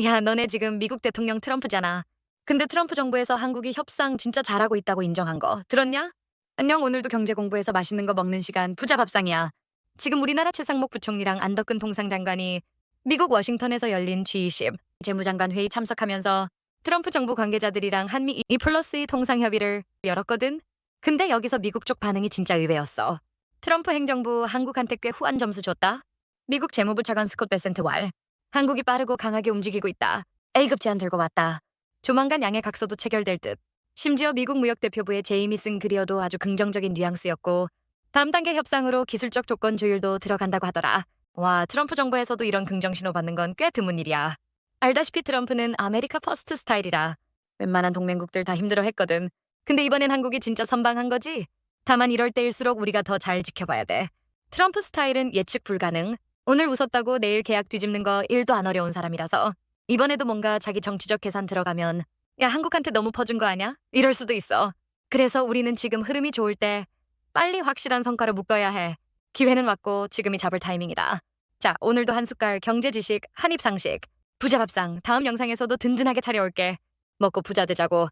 야, 너네 지금 미국 대통령 트럼프잖아. 근데 트럼프 정부에서 한국이 협상 진짜 잘하고 있다고 인정한 거 들었냐? 안녕, 오늘도 경제 공부해서 맛있는 거 먹는 시간 부자 밥상이야. 지금 우리나라 최상목 부총리랑 안덕근 통상장관이 미국 워싱턴에서 열린 G20 재무장관 회의 참석하면서 트럼프 정부 관계자들이랑 한미 2 플러스 2 통상협의를 열었거든. 근데 여기서 미국 쪽 반응이 진짜 의외였어. 트럼프 행정부 한국한테 꽤 후한 점수 줬다. 미국 재무부 차관 스콧 베센트 왈. 한국이 빠르고 강하게 움직이고 있다. A급 제안 들고 왔다. 조만간 양해 각서도 체결될 듯. 심지어 미국 무역대표부의 제이미 쓴 글이어도 아주 긍정적인 뉘앙스였고 다음 단계 협상으로 기술적 조건 조율도 들어간다고 하더라. 와, 트럼프 정부에서도 이런 긍정 신호 받는 건 꽤 드문 일이야. 알다시피 트럼프는 아메리카 퍼스트 스타일이라 웬만한 동맹국들 다 힘들어 했거든. 근데 이번엔 한국이 진짜 선방한 거지? 다만 이럴 때일수록 우리가 더 잘 지켜봐야 돼. 트럼프 스타일은 예측 불가능. 오늘 웃었다고 내일 계약 뒤집는 거 1도 안 어려운 사람이라서 이번에도 뭔가 자기 정치적 계산 들어가면 야 한국한테 너무 퍼준 거 아냐? 이럴 수도 있어. 그래서 우리는 지금 흐름이 좋을 때 빨리 확실한 성과를 묶어야 해. 기회는 왔고 지금이 잡을 타이밍이다. 자 오늘도 한 숟갈 경제 지식 한입 상식 부자 밥상 다음 영상에서도 든든하게 차려올게. 먹고 부자 되자고.